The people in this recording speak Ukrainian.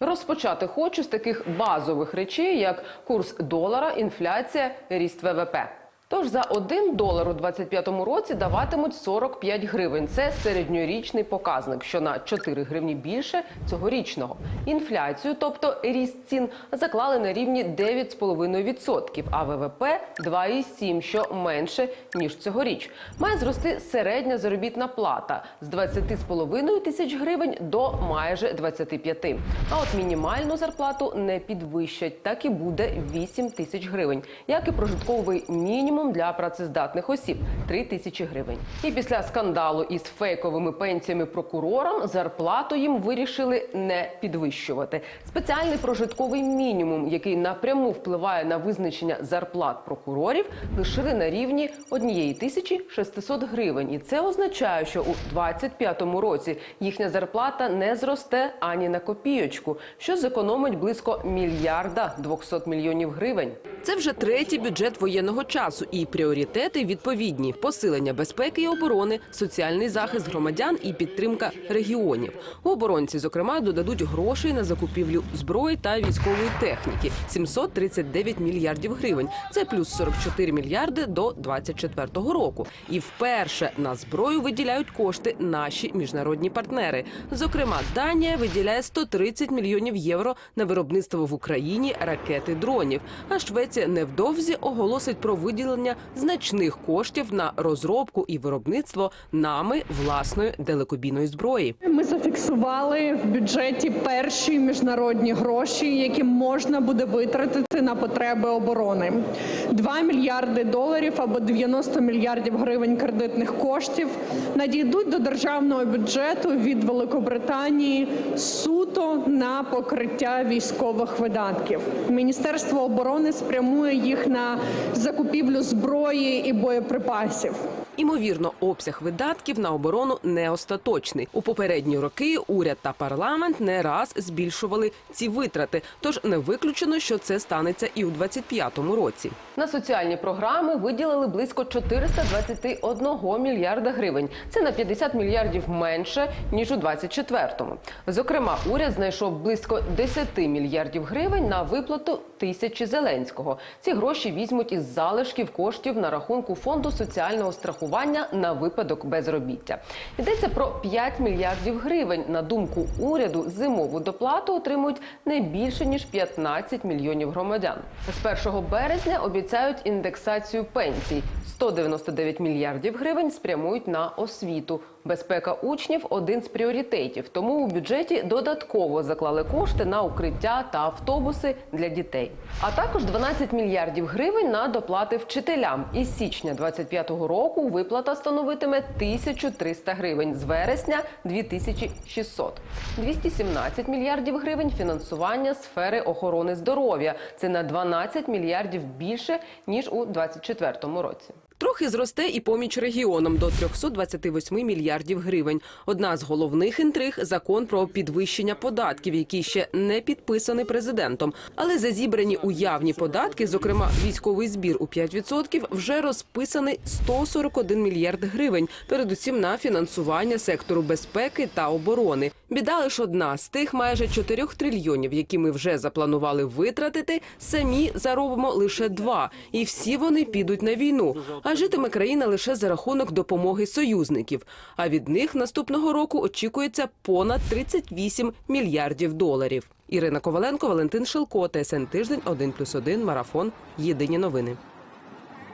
Розпочати хочу з таких базових речей, як курс долара, інфляція, ріст ВВП. Тож за 1 долар у 2025 році даватимуть 45 гривень. Це середньорічний показник, що на 4 гривні більше цьогорічного. Інфляцію, тобто ріст цін, заклали на рівні 9,5%, а ВВП 2,7%, що менше ніж цьогоріч. Має зрости середня заробітна плата з 20,5 тисяч гривень до майже 25. А от мінімальну зарплату не підвищать, так і буде 8 тисяч гривень, як і прожитковий мінімум для працездатних осіб 3 тисячі гривень. І після скандалу із фейковими пенсіями прокурорам зарплату їм вирішили не підвищувати. Спеціальний прожитковий мінімум, який напряму впливає на визначення зарплат прокурорів, лишили на рівні 1 тисячі 600 гривень. І це означає, що у 2025 році їхня зарплата не зросте ані на копійочку, що зекономить близько мільярда 200 мільйонів гривень. Це вже третій бюджет воєнного часу, і пріоритети відповідні: посилення безпеки і оборони, соціальний захист громадян і підтримка регіонів. Оборонці, зокрема, додадуть грошей на закупівлю зброї та військової техніки 739 мільярдів гривень. Це плюс 44 мільярди до 2024 року. І вперше на зброю виділяють кошти наші міжнародні партнери. Зокрема, Данія виділяє 130 мільйонів євро на виробництво в Україні ракети дронів. А Швеція невдовзі оголосить про виділення значних коштів на розробку і виробництво нами власної далекобійної зброї. Ми зафіксували в бюджеті перші міжнародні гроші, які можна буде витратити на потреби оборони. 2 мільярди доларів або 90 мільярдів гривень кредитних коштів надійдуть до державного бюджету від Великобританії суто на покриття військових видатків. Міністерство оборони спрямує їх на закупівлю зброї і боєприпасів. Імовірно, обсяг видатків на оборону не остаточний. У попередні роки уряд та парламент не раз збільшували ці витрати. Тож не виключено, що це станеться і у 25-му році. На соціальні програми виділили близько 421 мільярда гривень. Це на 50 мільярдів менше ніж у 24-му. Зокрема, уряд знайшов близько 10 мільярдів гривень на виплату тисячі Зеленського. Ці гроші візьмуть із залишків коштів на рахунку фонду соціального страхування на випадок безробіття. Йдеться про 5 мільярдів гривень. На думку уряду, зимову доплату отримують не більше ніж 15 мільйонів громадян. З 1 березня обіцяють індексацію пенсій. 199 мільярдів гривень спрямують на освіту. Безпека учнів один з пріоритетів. Тому у бюджеті додатково заклали кошти на укриття та автобуси для дітей. А також 12 мільярдів гривень на доплати вчителям. Із січня 25-го року виплата становитиме 1300 гривень, з вересня 2600. 217 мільярдів гривень фінансування сфери охорони здоров'я. Це на 12 мільярдів більше ніж у 24-му році. Трохи зросте і поміч регіонам до 328 мільярдів гривень. Одна з головних інтриг закон про підвищення податків, який ще не підписаний президентом. Але за зібрані уявні податки, зокрема військовий збір у 5%, вже розписаний 141 мільярд гривень, передусім на фінансування сектору безпеки та оборони. Біда лише одна з тих майже 4 трильйонів, які ми вже запланували витратити, самі заробимо лише два, і всі вони підуть на війну. А житиме країна лише за рахунок допомоги союзників. А від них наступного року очікується понад 38 мільярдів доларів. Ірина Коваленко, Валентин Шилко, ТСН Тиждень, 1+,1, Марафон. Єдині новини.